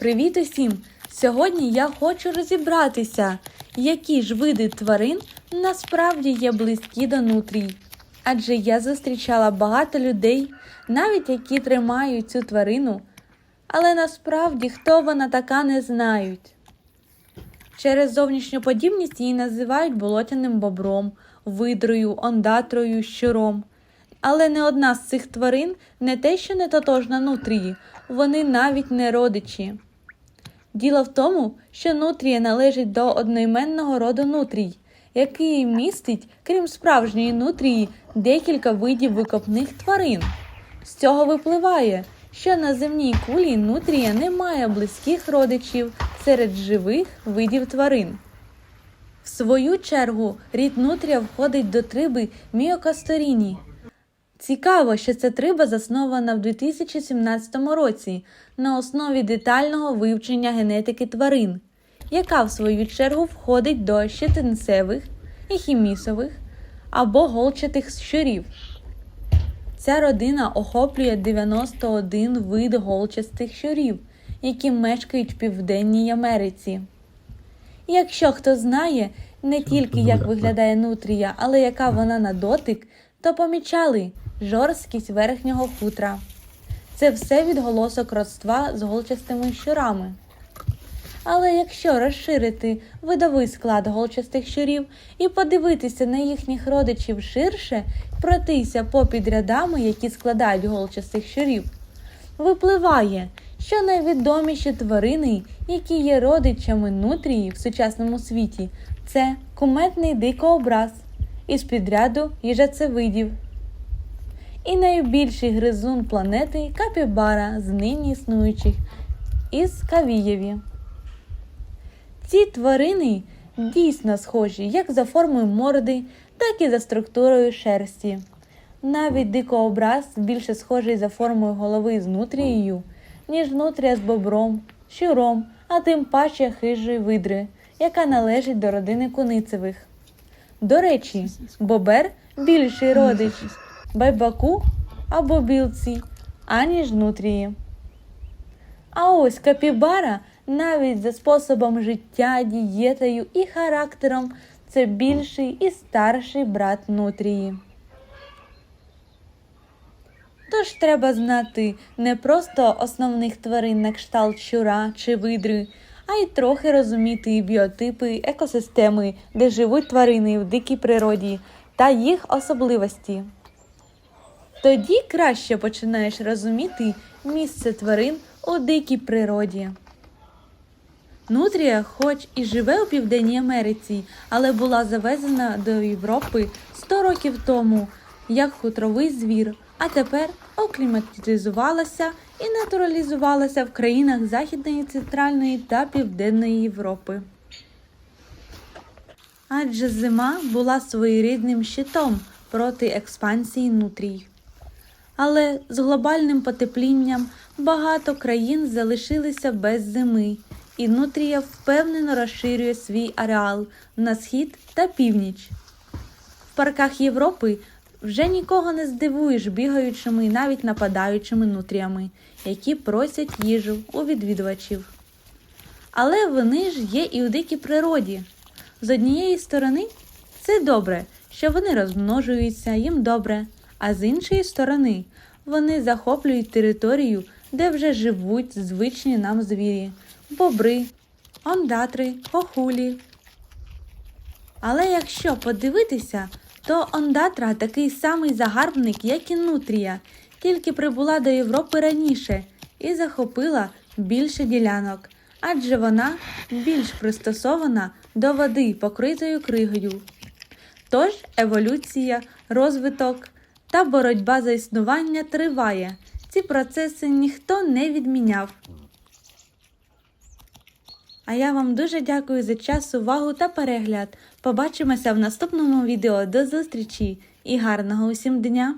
Привіт усім! Сьогодні я хочу розібратися, які ж види тварин насправді є близькі до нутрій. Адже я зустрічала багато людей, навіть які тримають цю тварину, але насправді хто вона така не знають. Через зовнішню подібність її називають болотяним бобром, видрою, ондатрою, щуром. Але не одна з цих тварин не те, що не тотожна нутрії, вони навіть не родичі. Діло в тому, що нутрія належить до одноіменного роду нутрій, який містить, крім справжньої нутрії, декілька видів викопних тварин. З цього випливає, що на земній кулі нутрія не має близьких родичів серед живих видів тварин. В свою чергу рід нутрія входить до триби Міокасторіні. Цікаво, що ця триба заснована в 2017 році на основі детального вивчення генетики тварин, яка в свою чергу входить до щетинцевих і хімісових або голчатих щурів. Ця родина охоплює 91 вид голчастих щурів, які мешкають в Південній Америці. І Якщо хто знає не тільки як виглядає нутрія, але яка вона на дотик, то помічали жорсткість верхнього хутра. Це все відголосок родства з голчастими щурами. Але якщо розширити видовий склад голчастих щурів і подивитися на їхніх родичів ширше, пройтися попід рядами, які складають голчастих щурів, випливає, що найвідоміші тварини, які є родичами нутрії в сучасному світі, це куметний дикообраз із підряду їжацевидів. І найбільший гризун планети капібара з нині існуючих із Кавієві. Ці тварини дійсно схожі як за формою морди, так і за структурою шерсті. Навіть дикообраз більше схожий за формою голови з нутрією, ніж нутрія з бобром, щуром, а тим паче хижої видри, яка належить до родини куницевих. До речі, бобер більший родич байбаку або білці, аніж нутрії. А ось капібара навіть за способом життя, дієтою і характером це більший і старший брат нутрії. Тож треба знати не просто основних тварин на кшталт щура чи видри, а й трохи розуміти біотипи, екосистеми, де живуть тварини в дикій природі та їх особливості. Тоді краще починаєш розуміти місце тварин у дикій природі. Нутрія, хоч і живе у Південній Америці, але була завезена до Європи 100 років тому як хутровий звір, а тепер окліматизувалася і натуралізувалася в країнах Західної, Центральної та Південної Європи. Адже зима була своєрідним щитом проти експансії нутрій. Але з глобальним потеплінням багато країн залишилися без зими, і нутрія впевнено розширює свій ареал на схід та північ. В парках Європи вже нікого не здивуєш бігаючими і навіть нападаючими нутріями, які просять їжу у відвідувачів. Але вони ж є і у дикій природі. З однієї сторони, це добре, що вони розмножуються, їм добре, а з іншої сторони, вони захоплюють територію, де вже живуть звичні нам звірі бобри, ондатри, хохулі. Але якщо подивитися, то ондатра такий самий загарбник, як і нутрія, тільки прибула до Європи раніше і захопила більше ділянок, адже вона більш пристосована до води, покритою кригою. Тож еволюція, розвиток та боротьба за існування триває. Ці процеси ніхто не відміняв. А я вам дуже дякую за час, увагу та перегляд. Побачимося в наступному відео. До зустрічі і гарного усім дня!